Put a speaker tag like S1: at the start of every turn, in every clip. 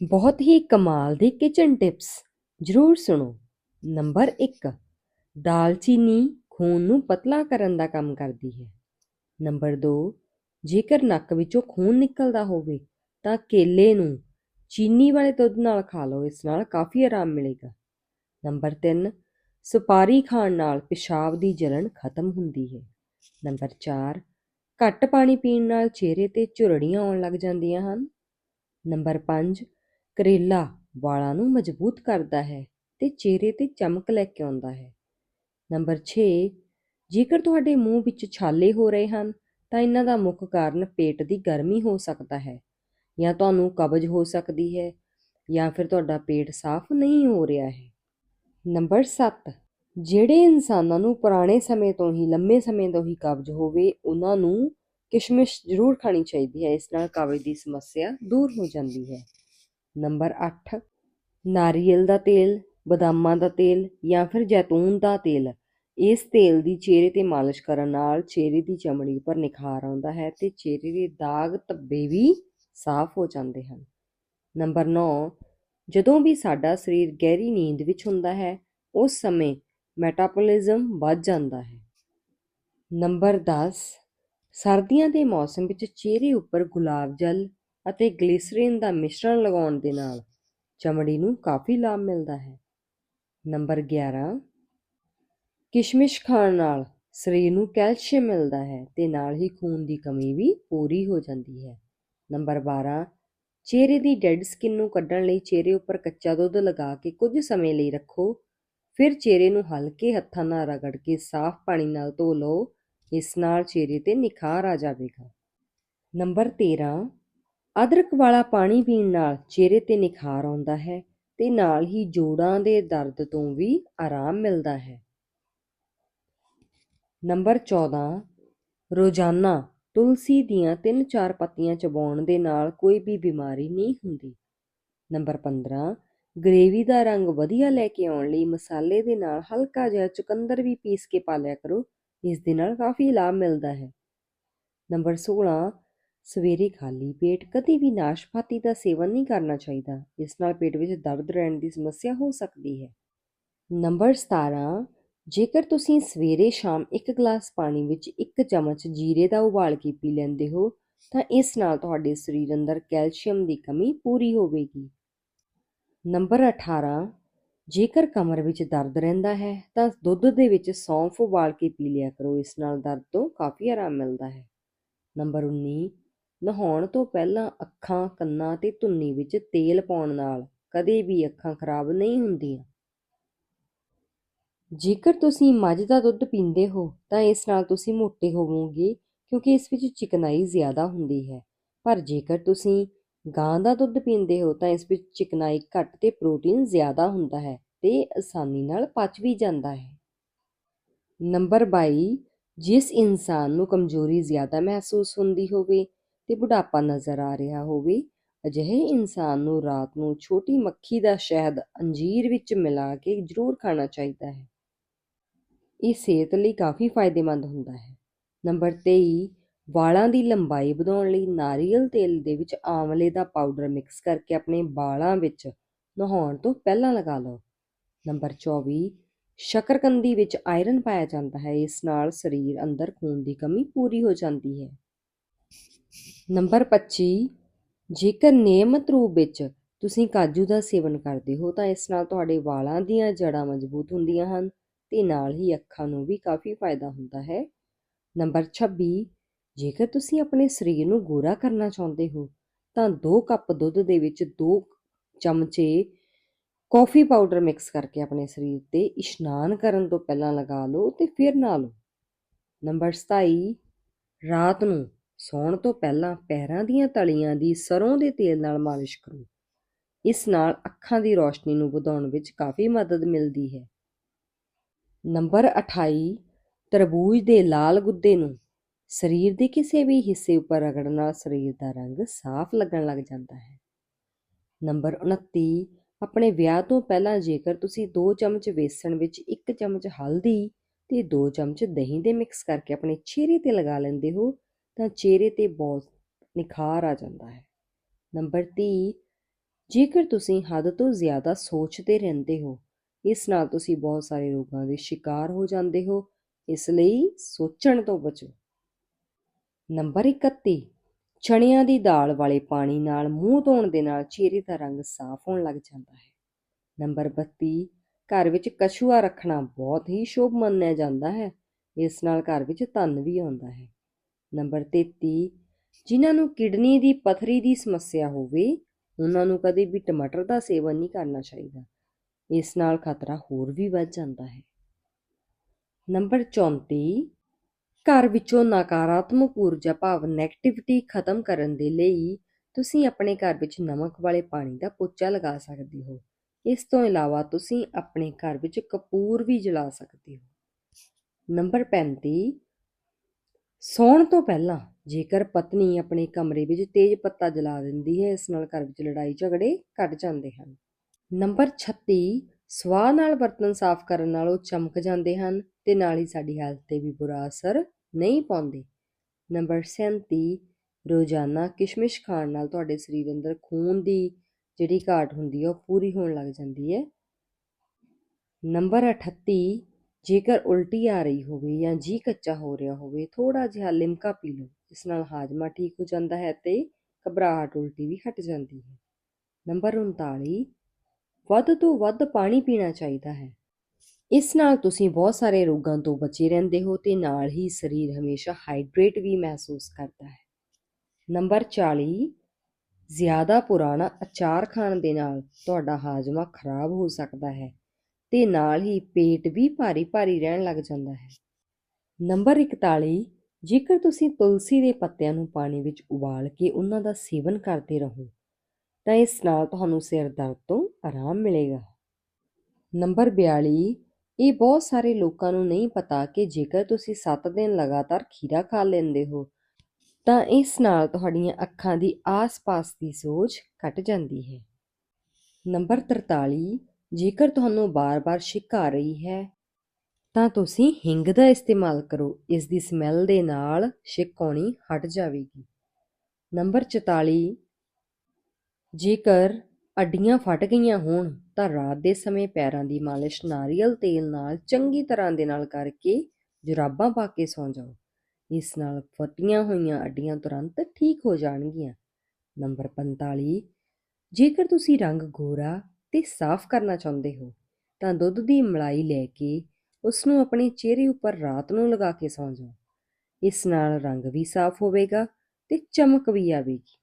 S1: ਬਹੁਤ ਹੀ ਕਮਾਲ ਦੀ kitchen tips ਜ਼ਰੂਰ ਸੁਣੋ। ਨੰਬਰ 1 ਦਾਲਚੀਨੀ ਖੂਨ ਨੂੰ ਪਤਲਾ ਕਰਨ ਦਾ ਕੰਮ ਕਰਦੀ ਹੈ। ਨੰਬਰ 2 ਜੇਕਰ ਨੱਕ ਵਿੱਚੋਂ ਖੂਨ ਨਿਕਲਦਾ ਹੋਵੇ, ਤਾਂ ਕੇਲੇ ਨੂੰ ਚੀਨੀ ਵਾਲੇ ਦੁੱਧ ਨਾਲ ਖਾ ਲਓ, ਇਸ ਨਾਲ ਕਾਫੀ ਆਰਾਮ ਮਿਲੇਗਾ। ਨੰਬਰ 3 ਸੁਪਾਰੀ ਖਾਣ ਨਾਲ ਪਿਸ਼ਾਬ ਦੀ ਜਲਨ ਖਤਮ ਹੁੰਦੀ ਹੈ। ਨੰਬਰ 4 ਘੱਟ ਪਾਣੀ ਪੀਣ ਨਾਲ ਚਿਹਰੇ ਤੇ ਝੁਰੜੀਆਂ ਆਉਣ ਲੱਗ ਜਾਂਦੀਆਂ ਹਨ। ਨੰਬਰ 5 ਕਰੇਲਾ ਵਾਲਾਂ ਨੂੰ ਮਜ਼ਬੂਤ ਕਰਦਾ ਹੈ ਤੇ ਚਿਹਰੇ ਤੇ ਚਮਕ ਲੈ ਕੇ ਆਉਂਦਾ ਹੈ। ਨੰਬਰ 6 ਜੇਕਰ ਤੁਹਾਡੇ ਮੂੰਹ ਵਿੱਚ ਛਾਲੇ ਹੋ ਰਹੇ ਹਨ, ਤਾਂ ਇਹਨਾਂ ਦਾ ਮੁੱਖ ਕਾਰਨ ਪੇਟ ਦੀ ਗਰਮੀ ਹੋ ਸਕਦਾ ਹੈ ਜਾਂ ਤੁਹਾਨੂੰ ਕਬਜ਼ ਹੋ ਸਕਦੀ ਹੈ ਜਾਂ ਫਿਰ ਤੁਹਾਡਾ ਪੇਟ ਸਾਫ਼ ਨਹੀਂ ਹੋ ਰਿਹਾ ਹੈ। ਨੰਬਰ 7 ਜਿਹੜੇ ਇਨਸਾਨਾਂ ਨੂੰ ਪੁਰਾਣੇ ਸਮੇਂ ਤੋਂ ਹੀ ਲੰਮੇ ਸਮੇਂ ਤੋਂ ਹੀ ਕਬਜ਼ ਹੋਵੇ, ਉਹਨਾਂ ਨੂੰ ਕਿਸ਼ਮਿਸ਼ ਜ਼ਰੂਰ ਖਾਣੀ ਚਾਹੀਦੀ ਹੈ। ਇਸ ਨਾਲ ਕਬਜ਼ ਦੀ ਸਮੱਸਿਆ ਦੂਰ ਹੋ ਜਾਂਦੀ ਹੈ। ਨੰਬਰ 8 ਨਾਰੀਅਲ ਦਾ ਤੇਲ, ਬਦਾਮਾਂ ਦਾ ਤੇਲ ਜਾਂ ਫਿਰ ਜੈਤੂਨ ਦਾ ਤੇਲ। ਇਸ ਤੇਲ ਦੀ ਚਿਹਰੇ ਤੇ ਮਾਲਿਸ਼ ਕਰਨ ਨਾਲ ਚਿਹਰੇ ਦੀ ਚਮੜੀ ਉੱਪਰ ਨਿਖਾਰ ਆਉਂਦਾ ਹੈ ਤੇ ਚਿਹਰੇ ਦੇ ਦਾਗ ਧੱਬੇ ਵੀ ਸਾਫ਼ ਹੋ ਜਾਂਦੇ ਹਨ। ਨੰਬਰ 9 ਜਦੋਂ ਵੀ ਸਾਡਾ ਸਰੀਰ ਗਹਿਰੀ ਨੀਂਦ ਵਿੱਚ ਹੁੰਦਾ ਹੈ, ਉਸ ਸਮੇਂ ਮੈਟਾਬੋਲਿਜ਼ਮ ਵੱਧ ਜਾਂਦਾ ਹੈ। ਨੰਬਰ 10 ਸਰਦੀਆਂ ਦੇ ਮੌਸਮ ਵਿੱਚ ਚਿਹਰੇ ਉੱਪਰ ਗੁਲਾਬ ਜਲ ਅਤੇ ਗਲਿਸਰੀਨ ਦਾ ਮਿਸ਼ਰਣ ਲਗਾਉਣ ਦੇ ਨਾਲ ਚਮੜੀ ਨੂੰ ਕਾਫੀ ਲਾਭ ਮਿਲਦਾ ਹੈ। ਨੰਬਰ 11 ਕਿਸ਼ਮਿਸ਼ ਖਾਣ ਨਾਲ ਸਰੀਰ ਨੂੰ ਕੈਲਸ਼ੀਅਮ ਮਿਲਦਾ ਹੈ ਤੇ ਨਾਲ ਹੀ ਖੂਨ ਦੀ ਕਮੀ ਵੀ ਪੂਰੀ ਹੋ ਜਾਂਦੀ ਹੈ। ਨੰਬਰ 12 ਚਿਹਰੇ ਦੀ ਡੈੱਡ ਸਕਿਨ ਨੂੰ ਕੱਢਣ ਲਈ ਚਿਹਰੇ ਉੱਪਰ ਕੱਚਾ ਦੁੱਧ ਲਗਾ ਕੇ ਕੁਝ ਸਮੇਂ ਲਈ ਰੱਖੋ। ਫਿਰ ਚਿਹਰੇ ਨੂੰ ਹਲਕੇ ਹੱਥਾਂ ਨਾਲ ਰਗੜ ਕੇ ਸਾਫ਼ ਪਾਣੀ ਨਾਲ ਧੋ ਲਓ। ਇਸ ਨਾਲ ਚਿਹਰੇ ਤੇ ਨਿਖਾਰ ਆ ਜਾਵੇਗਾ। ਨੰਬਰ 13 ਅਦਰਕ ਵਾਲਾ ਪਾਣੀ ਪੀਣ ਨਾਲ ਚਿਹਰੇ ਤੇ ਨਿਖਾਰ ਆਉਂਦਾ ਹੈ ਤੇ ਨਾਲ ਹੀ ਜੋੜਾਂ ਦੇ ਦਰਦ ਤੋਂ ਵੀ ਆਰਾਮ ਮਿਲਦਾ ਹੈ। ਨੰਬਰ 14 ਰੋਜ਼ਾਨਾ ਤੁਲਸੀ ਦੀਆਂ 3-4 ਪੱਤੀਆਂ ਚਬਾਉਣ ਦੇ ਨਾਲ ਕੋਈ ਵੀ ਬਿਮਾਰੀ ਨਹੀਂ ਹੁੰਦੀ। ਨੰਬਰ 15 ਗ੍ਰੇਵੀ ਦਾ ਰੰਗ ਵਧੀਆ ਲੈ ਕੇ ਆਉਣ ਲਈ ਮਸਾਲੇ ਦੇ ਨਾਲ ਹਲਕਾ ਜਿਹਾ ਚੁਕੰਦਰ ਵੀ ਪੀਸ ਕੇ ਪਾ ਲਿਆ ਕਰੋ, ਇਸ ਦੇ ਨਾਲ ਕਾਫੀ ਲਾਭ ਮਿਲਦਾ ਹੈ। ਨੰਬਰ 16 ਸਵੇਰੇ ਖਾਲੀ ਪੇਟ ਕਦੇ ਵੀ ਨਾਸ਼ਪਾਤੀ ਦਾ ਸੇਵਨ ਨਹੀਂ ਕਰਨਾ ਚਾਹੀਦਾ ਇਸ ਨਾਲ ਪੇਟ ਵਿੱਚ ਦਰਦ ਰਹਿਣ ਦੀ ਸਮੱਸਿਆ ਹੋ ਸਕਦੀ ਹੈ। ਨੰਬਰ 17 ਜੇਕਰ ਤੁਸੀਂ ਸਵੇਰੇ ਸ਼ਾਮ ਇੱਕ ਗਲਾਸ ਪਾਣੀ ਵਿੱਚ ਇੱਕ ਚਮਚ ਜੀਰੇ ਦਾ ਉਬਾਲ ਕੇ ਪੀ ਲੈਂਦੇ ਹੋ, ਤਾਂ ਇਸ ਨਾਲ ਤੁਹਾਡੇ ਸਰੀਰ ਅੰਦਰ ਕੈਲਸ਼ੀਅਮ ਦੀ ਕਮੀ ਪੂਰੀ ਹੋਵੇਗੀ। ਨੰਬਰ 18 ਜੇਕਰ ਕਮਰ ਵਿੱਚ ਦਰਦ ਰਹਿੰਦਾ ਹੈ, ਤਾਂ ਦੁੱਧ ਦੇ ਵਿੱਚ ਸੌਂਫ ਉਬਾਲ ਕੇ ਪੀ ਲਿਆ ਕਰੋ, ਇਸ ਨਾਲ ਦਰਦ ਤੋਂ ਕਾਫੀ ਆਰਾਮ ਮਿਲਦਾ ਹੈ। ਨੰਬਰ 19 ਨਹਾਉਣ ਤੋਂ ਪਹਿਲਾਂ ਅੱਖਾਂ, ਕੰਨਾਂ ਤੇ ਧੁੰਨੀ ਵਿੱਚ ਤੇਲ ਪਾਉਣ ਨਾਲ ਕਦੇ ਵੀ ਅੱਖਾਂ ਖਰਾਬ ਨਹੀਂ ਹੁੰਦੀਆਂ। ਜੇਕਰ ਤੁਸੀਂ ਮੱਝ ਦਾ ਦੁੱਧ ਪੀਂਦੇ ਹੋ, ਤਾਂ ਇਸ ਨਾਲ ਤੁਸੀਂ ਮੋਟੇ ਹੋਵੋਗੇ ਕਿਉਂਕਿ ਇਸ ਵਿੱਚ ਚਿਕਨਾਈ ਜ਼ਿਆਦਾ ਹੁੰਦੀ ਹੈ। ਪਰ ਜੇਕਰ ਤੁਸੀਂ ਗਾਂ ਦਾ ਦੁੱਧ ਪੀਂਦੇ ਹੋ, ਤਾਂ ਇਸ ਵਿੱਚ ਚਿਕਨਾਈ ਘੱਟ ਤੇ ਪ੍ਰੋਟੀਨ ਜ਼ਿਆਦਾ ਹੁੰਦਾ ਹੈ ਤੇ ਆਸਾਨੀ ਨਾਲ ਪਚ ਵੀ ਜਾਂਦਾ ਹੈ। ਨੰਬਰ 22 ਜਿਸ ਇਨਸਾਨ ਨੂੰ ਕਮਜ਼ੋਰੀ ਜ਼ਿਆਦਾ ਮਹਿਸੂਸ ਹੁੰਦੀ ਹੋਵੇ ਤੇ ਬੁਢਾਪਾ ਨਜ਼ਰ ਆ ਰਿਹਾ ਹੋਵੇ, ਅਜਿਹੇ ਇਨਸਾਨ ਨੂੰ ਰਾਤ ਨੂੰ ਛੋਟੀ ਮੱਖੀ ਦਾ ਸ਼ਹਿਦ ਅੰਜੀਰ ਵਿੱਚ ਮਿਲਾ ਕੇ ਜ਼ਰੂਰ ਖਾਣਾ ਚਾਹੀਦਾ ਹੈ। ਇਹ ਸਿਹਤ ਲਈ ਕਾਫੀ ਫਾਇਦੇਮੰਦ ਹੁੰਦਾ ਹੈ। ਨੰਬਰ 23 ਵਾਲਾਂ ਦੀ ਲੰਬਾਈ ਵਧਾਉਣ ਲਈ ਨਾਰੀਅਲ ਤੇਲ ਦੇ ਵਿੱਚ ਆਂਵਲੇ ਦਾ ਪਾਊਡਰ ਮਿਕਸ ਕਰਕੇ ਆਪਣੇ ਵਾਲਾਂ ਵਿੱਚ ਨਹਾਉਣ ਤੋਂ ਪਹਿਲਾਂ ਲਗਾ ਲਓ। ਨੰਬਰ 24 ਸ਼ਕਰਕੰਦੀ ਵਿੱਚ ਆਇਰਨ ਪਾਇਆ ਜਾਂਦਾ ਹੈ। ਇਸ ਨਾਲ ਸਰੀਰ ਅੰਦਰ ਖੂਨ ਦੀ ਕਮੀ ਪੂਰੀ ਹੋ ਜਾਂਦੀ ਹੈ। ਨੰਬਰ 25 ਜੇਕਰ ਨਿਯਮਤ ਰੂਪ ਵਿੱਚ ਤੁਸੀਂ ਕਾਜੂ ਦਾ ਸੇਵਨ ਕਰਦੇ ਹੋ, ਤਾਂ ਇਸ ਨਾਲ ਤੁਹਾਡੇ ਵਾਲਾਂ ਦੀਆਂ ਜੜ੍ਹਾਂ ਮਜ਼ਬੂਤ ਹੁੰਦੀਆਂ ਹਨ ਤੇ ਨਾਲ ਹੀ ਅੱਖਾਂ ਨੂੰ ਵੀ ਕਾਫੀ ਫਾਇਦਾ ਹੁੰਦਾ ਹੈ। ਨੰਬਰ 26 ਜੇਕਰ ਤੁਸੀਂ ਆਪਣੇ ਸਰੀਰ ਨੂੰ ਗੋਰਾ ਕਰਨਾ ਚਾਹੁੰਦੇ ਹੋ, ਤਾਂ 2 ਕੱਪ ਦੁੱਧ ਦੇ ਵਿੱਚ 2 ਚਮਚੇ ਕੌਫੀ ਪਾਊਡਰ ਮਿਕਸ ਕਰਕੇ ਆਪਣੇ ਸਰੀਰ ਤੇ ਇਸ਼ਨਾਨ ਕਰਨ ਤੋਂ ਪਹਿਲਾਂ ਲਗਾ ਲਓ ਤੇ ਫਿਰ ਨਾ ਲਓ। ਨੰਬਰ 27 ਰਾਤ ਨੂੰ ਸੌਣ ਤੋਂ ਪਹਿਲਾਂ ਪੈਰਾਂ ਦੀਆਂ ਤਲੀਆਂ ਦੀ ਸਰੋਂ ਦੇ ਤੇਲ ਨਾਲ ਮਾਲਿਸ਼ ਕਰੋ। ਇਸ ਨਾਲ ਅੱਖਾਂ ਦੀ ਰੋਸ਼ਨੀ ਨੂੰ ਵਧਾਉਣ ਵਿੱਚ ਕਾਫੀ ਮਦਦ ਮਿਲਦੀ ਹੈ। ਨੰਬਰ 28 ਤਰਬੂਜ ਦੇ ਲਾਲ ਗੁੱਦੇ ਨੂੰ ਸਰੀਰ ਦੇ ਕਿਸੇ ਵੀ ਹਿੱਸੇ ਉੱਪਰ ਰਗੜਨ ਨਾਲ ਸਰੀਰ ਦਾ ਰੰਗ ਸਾਫ਼ ਲੱਗਣ ਲੱਗ ਜਾਂਦਾ ਹੈ। ਨੰਬਰ 29 ਆਪਣੇ ਵਿਆਹ ਤੋਂ ਪਹਿਲਾਂ ਜੇਕਰ ਤੁਸੀਂ 2 ਚਮਚ ਵੇਸਣ ਵਿੱਚ 1 ਚਮਚ ਹਲਦੀ ਤੇ 2 ਚਮਚ ਦਹੀਂ ਦੇ ਮਿਕਸ ਕਰਕੇ ਆਪਣੇ ਚਿਹਰੇ ਤੇ ਲਗਾ ਲੈਂਦੇ ਹੋ ਤਾਂ ਚਿਹਰੇ ਤੇ ਬਹੁਤ ਨਿਖਾਰ ਆ ਜਾਂਦਾ ਹੈ। ਨੰਬਰ 30 ਜੇਕਰ ਤੁਸੀਂ ਹੱਦ ਤੋਂ ਜ਼ਿਆਦਾ ਸੋਚਦੇ ਰਹਿੰਦੇ ਹੋ, ਇਸ ਨਾਲ ਤੁਸੀਂ ਬਹੁਤ ਸਾਰੇ ਰੋਗਾਂ ਦੇ ਸ਼ਿਕਾਰ ਹੋ ਜਾਂਦੇ ਹੋ, ਇਸ ਲਈ ਸੋਚਣ ਤੋਂ ਬਚੋ। ਨੰਬਰ 31 ਚਣਿਆਂ ਦੀ ਦਾਲ ਵਾਲੇ ਪਾਣੀ ਨਾਲ ਮੂੰਹ ਧੋਣ ਦੇ ਨਾਲ ਚਿਹਰੇ ਦਾ ਰੰਗ ਸਾਫ਼ ਹੋਣ ਲੱਗ ਜਾਂਦਾ ਹੈ। ਨੰਬਰ 32 ਘਰ ਵਿੱਚ ਕਛੂਆ ਰੱਖਣਾ ਬਹੁਤ ਹੀ ਸ਼ੁਭ ਮੰਨਿਆ ਜਾਂਦਾ ਹੈ, ਇਸ ਨਾਲ ਘਰ ਵਿੱਚ ਧਨ ਵੀ ਆਉਂਦਾ ਹੈ। ਨੰਬਰ 33 ਜਿਨ੍ਹਾਂ ਨੂੰ ਕਿਡਨੀ ਦੀ ਪਥਰੀ ਦੀ ਸਮੱਸਿਆ ਹੋਵੇ, ਉਹਨਾਂ ਨੂੰ ਕਦੇ ਵੀ ਟਮਾਟਰ ਦਾ ਸੇਵਨ ਨਹੀਂ ਕਰਨਾ ਚਾਹੀਦਾ। ਇਸ ਨਾਲ ਖਤਰਾ ਹੋਰ ਵੀ ਵੱਧ ਜਾਂਦਾ ਹੈ। ਨੰਬਰ 34 ਘਰ ਵਿੱਚੋਂ ਨਕਾਰਾਤਮਕ ਊਰਜਾ ਭਾਵ ਨੈਗੇਟਿਵਿਟੀ ਖਤਮ ਕਰਨ ਦੇ ਲਈ ਤੁਸੀਂ ਆਪਣੇ ਘਰ ਵਿੱਚ ਨਮਕ ਵਾਲੇ ਪਾਣੀ ਦਾ ਪੋਚਾ ਲਗਾ ਸਕਦੇ ਹੋ। ਇਸ ਤੋਂ ਇਲਾਵਾ ਤੁਸੀਂ ਆਪਣੇ ਘਰ ਵਿੱਚ ਕਪੂਰ ਵੀ ਜਲਾ ਸਕਦੇ ਹੋ। ਨੰਬਰ 35 ਸੌਣ ਤੋਂ ਪਹਿਲਾਂ ਜੇਕਰ ਪਤਨੀ ਆਪਣੇ ਕਮਰੇ ਵਿੱਚ ਤੇਜ਼ ਪੱਤਾ ਜਲਾ ਦਿੰਦੀ ਹੈ, ਇਸ ਨਾਲ ਘਰ ਵਿੱਚ ਲੜਾਈ ਝਗੜੇ ਘਟ ਜਾਂਦੇ ਹਨ। ਨੰਬਰ 36 ਸਵਾਹ ਨਾਲ ਬਰਤਨ ਸਾਫ਼ ਕਰਨ ਨਾਲ ਉਹ ਚਮਕ ਜਾਂਦੇ ਹਨ ਤੇ ਨਾਲ ਹੀ ਸਾਡੀ ਹੈਲਥ ਤੇ ਵੀ ਬੁਰਾ ਅਸਰ ਨਹੀਂ ਪਾਉਂਦੇ। ਨੰਬਰ 37 ਰੋਜ਼ਾਨਾ ਕਿਸ਼ਮਿਸ਼ ਖਾਣ ਨਾਲ ਤੁਹਾਡੇ ਸਰੀਰ ਅੰਦਰ ਖੂਨ ਦੀ ਜਿਹੜੀ ਘਾਟ ਹੁੰਦੀ ਹੈ, ਉਹ ਪੂਰੀ ਹੋਣ ਲੱਗ ਜਾਂਦੀ ਹੈ। ਨੰਬਰ 38 ਜੇਕਰ ਉਲਟੀ ਆ ਰਹੀ ਹੋਵੇ ਜਾਂ ਜੀ ਕੱਚਾ ਹੋ ਰਿਹਾ ਹੋਵੇ ਥੋੜਾ ਜਿਹਾ ਲਿਮਕਾ ਪੀ ਲਓ। ਇਸ ਨਾਲ ਹਾਜ਼ਮਾ ਠੀਕ ਹੋ ਜਾਂਦਾ ਹੈ ਤੇ ਘਬਰਾਹਟ ਉਲਟੀ ਵੀ ਹਟ ਜਾਂਦੀ ਹੈ। ਨੰਬਰ 39 ਵੱਧ ਤੋਂ ਵੱਧ ਪਾਣੀ ਪੀਣਾ ਚਾਹੀਦਾ ਹੈ। ਇਸ ਨਾਲ ਤੁਸੀਂ ਬਹੁਤ ਸਾਰੇ ਰੋਗਾਂ ਤੋਂ ਬਚੇ ਰਹਿੰਦੇ ਹੋ ਤੇ ਨਾਲ ਹੀ ਸਰੀਰ ਹਮੇਸ਼ਾ ਹਾਈਡਰੇਟ ਵੀ ਮਹਿਸੂਸ ਕਰਦਾ ਹੈ। ਨੰਬਰ 40 ਜ਼ਿਆਦਾ ਪੁਰਾਣਾ ਅਚਾਰ ਖਾਣ ਦੇ ਨਾਲ ਤੁਹਾਡਾ ਹਾਜ਼ਮਾ ਖਰਾਬ ਹੋ ਸਕਦਾ ਹੈ। ਤੇ ਨਾਲ ਹੀ ਪੇਟ ਵੀ ਭਾਰੀ ਭਾਰੀ ਰਹਿਣ ਲੱਗ ਜਾਂਦਾ ਹੈ। ਨੰਬਰ 41 ਜੇਕਰ ਤੁਸੀਂ ਤੁਲਸੀ ਦੇ ਪੱਤਿਆਂ ਨੂੰ ਪਾਣੀ ਵਿੱਚ ਉਬਾਲ ਕੇ ਉਹਨਾਂ ਦਾ ਸੇਵਨ ਕਰਦੇ ਰਹੋ, ਤਾਂ ਇਸ ਨਾਲ ਤੁਹਾਨੂੰ ਸਿਰ ਦਰਦ ਤੋਂ ਆਰਾਮ ਮਿਲੇਗਾ। ਨੰਬਰ 42 ਇਹ ਬਹੁਤ ਸਾਰੇ ਲੋਕਾਂ ਨੂੰ ਨਹੀਂ ਪਤਾ ਕਿ ਜੇਕਰ ਤੁਸੀਂ 7 ਦਿਨ ਲਗਾਤਾਰ ਖੀਰਾ ਖਾ ਲੈਂਦੇ ਹੋ, ਤਾਂ ਇਸ ਨਾਲ ਤੁਹਾਡੀਆਂ ਅੱਖਾਂ ਦੀ ਆਸ-ਪਾਸ ਦੀ ਸੋਜ ਘਟ ਜਾਂਦੀ ਹੈ। ਨੰਬਰ 43 ਜੇਕਰ ਤੁਹਾਨੂੰ ਬਾਰ-ਬਾਰ ਛਿੱਕ ਆ ਰਹੀ ਹੈ, ਤਾਂ ਤੁਸੀਂ ਹਿੰਗ ਦਾ ਇਸਤੇਮਾਲ ਕਰੋ। ਇਸ ਦੀ ਸਮੈਲ ਦੇ ਨਾਲ ਛਿੱਕ ਆਉਣੀ ਹਟ ਜਾਵੇਗੀ। ਨੰਬਰ 44 ਜੇਕਰ ਅੱਡੀਆਂ ਫਟ ਗਈਆਂ ਹੋਣ, ਤਾਂ ਰਾਤ ਦੇ ਸਮੇਂ ਪੈਰਾਂ ਦੀ ਮਾਲਿਸ਼ ਨਾਰੀਅਲ ਤੇਲ ਨਾਲ ਚੰਗੀ ਤਰ੍ਹਾਂ ਦੇ ਨਾਲ ਕਰਕੇ ਜੁਰਾਬਾਂ ਪਾ ਕੇ ਸੌਂ ਜਾਓ। ਇਸ ਨਾਲ ਫਟੀਆਂ ਹੋਈਆਂ ਅੱਡੀਆਂ ਤੁਰੰਤ ਠੀਕ ਹੋ ਜਾਣਗੀਆਂ। ਨੰਬਰ 45 ਜੇਕਰ ਤੁਸੀਂ ਰੰਗ ਗੋਰਾ ਤੇ ਸਾਫ਼ ਕਰਨਾ ਚਾਹੁੰਦੇ ਹੋ, ਤਾਂ ਦੁੱਧ ਦੀ ਮਲਾਈ ਲੈ ਕੇ ਉਸ ਨੂੰ ਆਪਣੇ ਚਿਹਰੇ ਉੱਪਰ ਰਾਤ ਨੂੰ ਲਗਾ ਕੇ ਸੌਂ ਜਾਓ। ਇਸ ਨਾਲ ਰੰਗ ਵੀ ਸਾਫ਼ ਹੋਵੇਗਾ ਤੇ ਚਮਕ ਵੀ ਆਵੇਗੀ।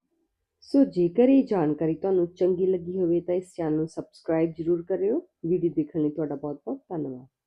S1: ਸੋ ਜੇਕਰ ਇਹ ਜਾਣਕਾਰੀ ਤੁਹਾਨੂੰ ਚੰਗੀ ਲੱਗੀ ਹੋਵੇ ਤਾਂ ਇਸ ਚੈਨਲ ਨੂੰ ਸਬਸਕ੍ਰਾਈਬ ਜ਼ਰੂਰ ਕਰਿਓ। ਵੀਡੀਓ ਦੇਖਣ ਲਈ ਤੁਹਾਡਾ ਬਹੁਤ ਬਹੁਤ ਧੰਨਵਾਦ।